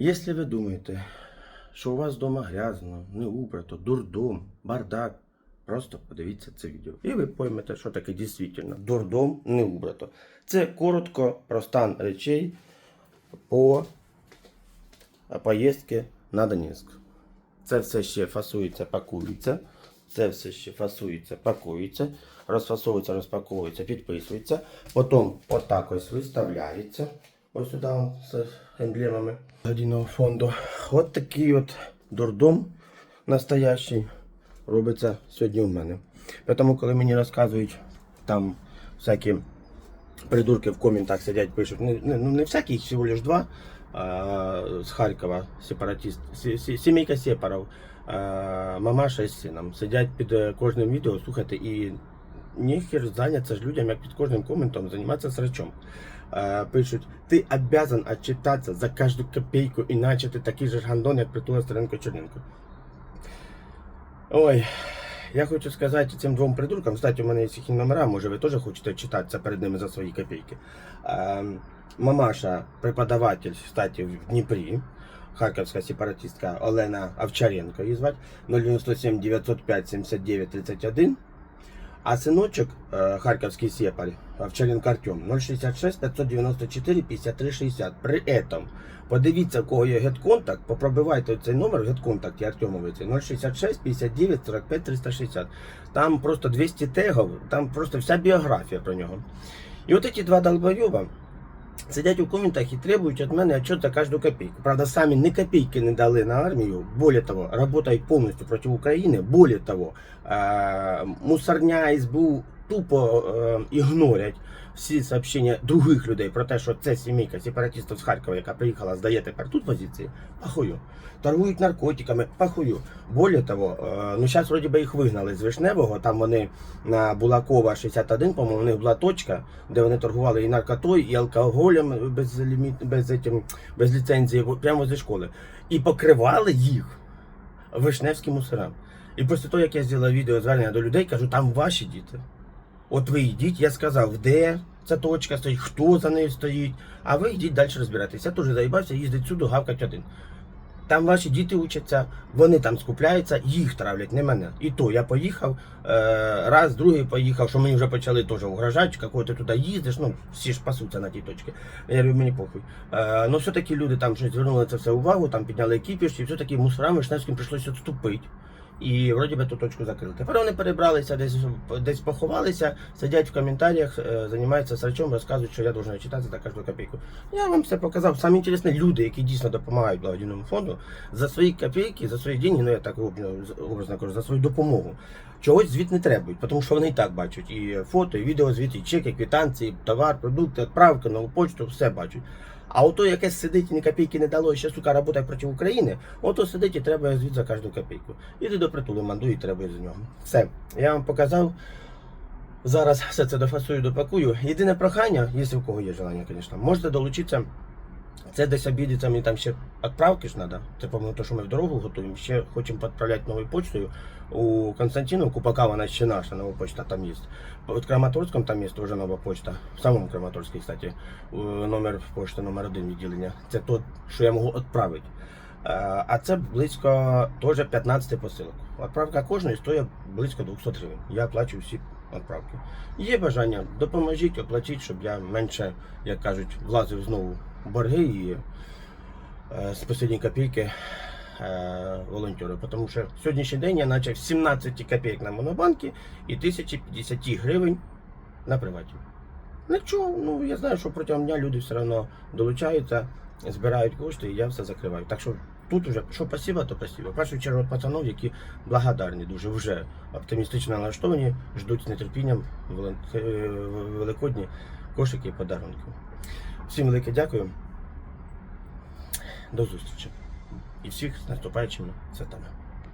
Якщо ви думаєте, що у вас вдома грязно, не убрато, дурдом, бардак, просто подивіться це відео. І ви поймете, що таке дійсно дурдом не убрато. Це коротко про стан речей по поїздки на Донецьк. Це все ще фасується, пакується. Це все ще фасується, пакується, розфасовується, розпаковується, підписується. Потім отак ось виставляється. Ось сюди з емблемами благодійного фонду. От такий от дурдом настоящий робиться сьогодні у мене. Тому, коли мені розказують там всякі придурки в коментах сидять, пишуть, не, не, ну не всякі, їх всего лишь два, а, з Харкова, сі- сімейка сепаров, а, мамаша із сином, сидять під е, кожним відео, слухайте, і ніхер зайняться ж людям, як під кожним коментом, займатися срачом. А, пишуть, ти обязан отчитаться за кожну копійку, іначе ти такий же гандон, як Притула Стеренко Черненко. Ой, я хочу сказати цим двом придуркам, кстати, у мене є їхні номера, може ви теж хочете читатися перед ними за свої копійки. Ем, Мамаша, преподаватель, кстати, в Дніпрі, харківська сепаратистка Олена Овчаренко її звати, 097 905 79 31. А синочок харьковский харківський сепар, Овчаренко Артем, 066 594 53 60. При этом, подивіться, кого є гетконтакт, попробивайте цей номер в гетконтакті Артемовий, 066 59 45 360. Там просто 200 тегов, там просто вся біографія про нього. І от ці два долбойоба сидять у коментах і требують від мене отчет за кожну копійку. Правда, самі ні копійки не дали на армію. Более того, работають повністю проти України. Более того, мусорня СБУ тупо е, ігнорять всі сообщення других людей про те, що це сімейка сепаратистів з Харкова, яка приїхала, здає тепер тут позиції. Пахую. Торгують наркотиками, пахую. Более того, е, ну зараз вроді би їх вигнали з Вишневого. Там вони на Булакова 61, по-моєму, у них була точка, де вони торгували і наркотою, і алкоголем без ліміт, без, этим, без ліцензії, прямо зі школи. І покривали їх вишневським мусорам. І після того, як я зробив відео звернення до людей, кажу, там ваші діти. От ви йдіть, я сказав, де ця точка стоїть, хто за нею стоїть, а ви йдіть далі розбиратися. Я теж заїбався їздить сюди, гавкать один. Там ваші діти учаться, вони там скупляються, їх травлять, не мене. І то я поїхав, е, раз, другий поїхав, що мені вже почали теж угрожати, какой ти туди їздиш, ну всі ж пасуться на тій точці. Я говорю, мені похуй. Е, ну все-таки люди там щось звернули це все увагу, там підняли екіпіш, і все-таки мусорам Вишневським прийшлося відступити. І вроді би ту точку закрили. Тепер вони перебралися, десь десь поховалися, сидять в коментарях, е, займаються срачом, розказують, що я должен читати за кожну копійку. Я вам все показав. Саме інтересне, люди, які дійсно допомагають благодійному фонду, за свої копійки, за свої деньги, ну я так образно кажу, за свою допомогу. Чогось звіт не требують, тому що вони і так бачать і фото, і відео, звіт, і чеки, квитанції, товар, продукти, відправки, нову почту, все бачать. А ото якесь сидить і ні копійки не дало, і ще сука працює проти України, ото сидить і треба звіт за кожну копійку. Іди до притулу мандуй і треба за нього. Все, я вам показав. Зараз все це дофасую, допакую. Єдине прохання, якщо у кого є желання, звісно, можете долучитися. Це десь обідеться, мені там ще відправки ж треба. Це, по-моєму, то, що ми в дорогу готуємо. Ще хочемо відправляти новою почтою. У Константиновку, поки вона ще наша нова почта там є. От Краматорськом там є теж нова почта. В самому Краматорській, кстати, номер почти номер один відділення. Це то, що я можу відправити. Е, А це близько теж 15 посилок. Відправка кожної стоїть близько 200 гривень. Я оплачую всі відправки. Є бажання, допоможіть, оплатіть, щоб я менше, як кажуть, влазив знову в борги і е, з останньої копійки е, волонтеру. Тому що сьогоднішній день я почав 17 копійок на монобанки і 1050 гривень на приваті. Нічого, ну я знаю, що протягом дня люди все одно долучаються, збирають кошти, і я все закриваю. Так що тут уже що спасибо, то спасибо. В першу чергу пацанов, які благодарні, дуже вже оптимістично налаштовані, ждуть з нетерпінням е, великодні кошики і подарунки. Всім велике дякую. До зустрічі. І всіх з наступаючими святами.